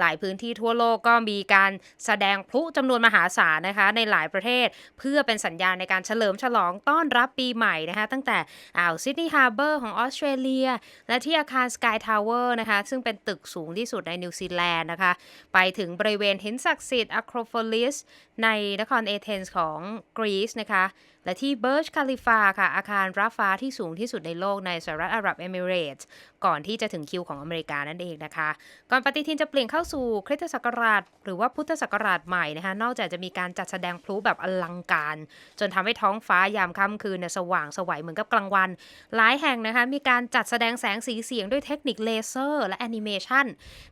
หลายพื้นที่ทั่วโลกก็มีการแสดงพลุจำนวนมหาศาลนะคะ ในหลายประเทศเพื่อเป็นสัญญาณในการเฉลิมฉลองต้อนรับปีใหม่นะคะ ตั้งแต่อ่าวซิดนีย์ฮาร์เบอร์ของออสเตรเลีย และที่อาคารสกายทาวเวอร์นะคะ ซึ่งเป็นตึกสูงที่สุดในนิวซีแลนด์นะคะ ไปถึงบริเวณหินศักดิ์สิทธิ์อะโครโฟลิสในนครเอเธนส์ของกรีซนะคะ และที่เบิร์ชคาลิฟาค่ะ อาคารรับฟ้าที่สูงที่สุดในโลกในสหรัฐอาหรับเอมิเรตส์ก่อนที่จะถึงคิวของอเมริกานั่นเองนะคะ ก่อนปฏิทินจะเปลี่ยนเข้าสู่คริสตศักราช หรือว่าพุทธศักราชใหม่นะคะ นอกจากจะมีการจัดแสดงพลุแบบอลังการ จนทำให้ท้องฟ้ายามค่ำคืนเนี่ยสว่างสวัยเหมือนกับกลางวัน หลายแห่งนะคะ มีการจัดแสดงแสงสีเสียงด้วยเทคนิคเลเซอร์ และแอนิเมชัน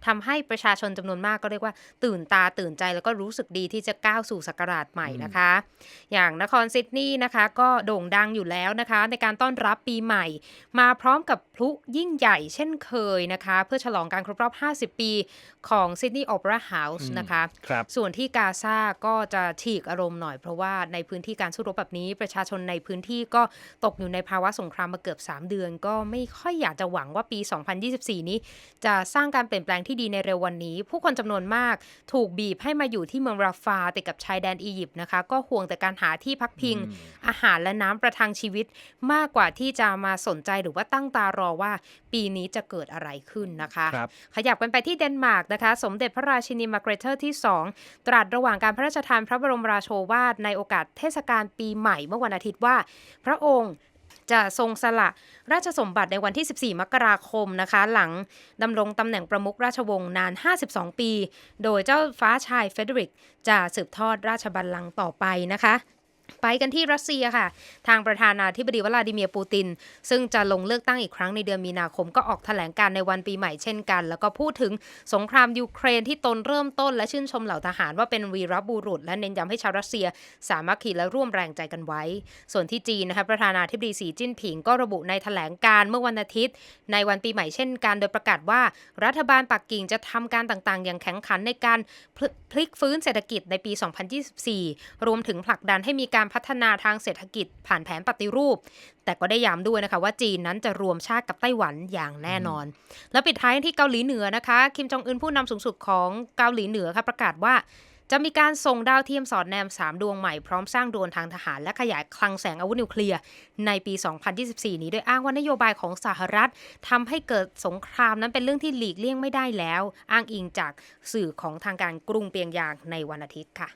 ทำให้ประชาชนจำนวนมากก็เรียกว่า ตื่นตาตื่นใจแล้วก็รู้สึกดีที่จะก้าวสู่ศักราชใหม่นะคะ อย่างนครซิดนีย์นะคะ ก็โด่งดังอยู่แล้วนะคะ ในการต้อนรับปีใหม่ มาพร้อมกับพลุยิ่งใหญ่เช่นเคยนะคะ เพื่อฉลองการครบรอบ 50 ปีของซิดนีย์โอเปร่าเฮาส์นะคะครับส่วนที่กาซาก็จะฉีกอารมณ์หน่อยเพราะว่าในพื้นที่การสู้รบแบบนี้ประชาชนในพื้นที่ก็ตกอยู่ในภาวะสงครามมาเกือบ 3 เดือน ก็ไม่ค่อยอยากจะหวังว่าปี 2024 นี้ จะสร้างการเปลี่ยนแปลงที่ดีในเร็ววันนี้ ผู้คนจำนวนมากถูกบีบให้มาอยู่ที่เมืองราฟาติดกับชายแดนอียิปต์นะคะ ก็ห่วงแต่การหาที่พักพิง อาหารและน้ำประทังชีวิตมากกว่าที่จะมาสนใจหรือว่าตั้งตารอว่าปีนี้จะเกิดอะไรขึ้นนะคะครับขยับกันไปที่เดนมาร์กนะคะสมเด็จพระราชินีมาร์เกรเตอร์ที่ 2 ตรัสระหว่างการพระราชทานพระบรมราโชวาทในโอกาสเทศกาลปีใหม่เมื่อวันอาทิตย์ว่า พระองค์จะทรงสละราชสมบัติในวันที่ 14 มกราคมนะคะ หลังดำรงตำแหน่งประมุขราชวงศ์นาน 52 ปี โดยเจ้าฟ้าชายเฟเดริก จะสืบทอดราชบัลลังก์ต่อไปนะคะ ไปกันที่รัสเซียค่ะ ทางประธานาธิบดีวลาดิเมียร์ปูติน ซึ่งจะลงเลือกตั้งอีกครั้งในเดือนมีนาคมก็ออกแถลงการในวันปีใหม่เช่นกัน แล้วก็พูดถึงสงครามยูเครนที่ตนเริ่มต้น และชื่นชมเหล่าทหารว่าเป็นวีรบุรุษ และเน้นย้ำให้ชาวรัสเซีย สามัคคีและร่วมแรงใจกันไว้ ส่วนที่จีนนะคะประธานาธิบดีสีจิ้นผิงก็ระบุในแถลงการเมื่อวันอาทิตย์ ในวันปีใหม่เช่นกัน โดยประกาศว่ารัฐบาลปักกิ่งจะทำการต่างๆ อย่างแข็งขันในการพลพลิกฟื้นเศรษฐกิจในปี 2024 รวมถึงผลักดันให้มีการพัฒนาทางเศรษฐกิจผ่านแผนปฏิรูป แต่ก็ได้ย้ำด้วยนะคะว่าจีนนั้นจะรวมชาติกับไต้หวันอย่างแน่นอน แล้วปิดท้ายที่เกาหลีเหนือนะคะ คิมจองอึนผู้นำสูงสุดของเกาหลีเหนือค่ะประกาศว่าจะมีการส่งดาวเทียมสอดแนม 3 ดวงใหม่พร้อมสร้างโดรนทางทหาร และขยายคลังแสงอาวุธนิวเคลียร์ในปี 2024 นี้โดยอ้างว่านโยบายของสหรัฐทำให้เกิดสงครามนั้นเป็นเรื่องที่หลีกเลี่ยงไม่ได้แล้ว อ้างอิงจากสื่อของทางการกรุงเปียงยางในวันอาทิตย์ค่ะ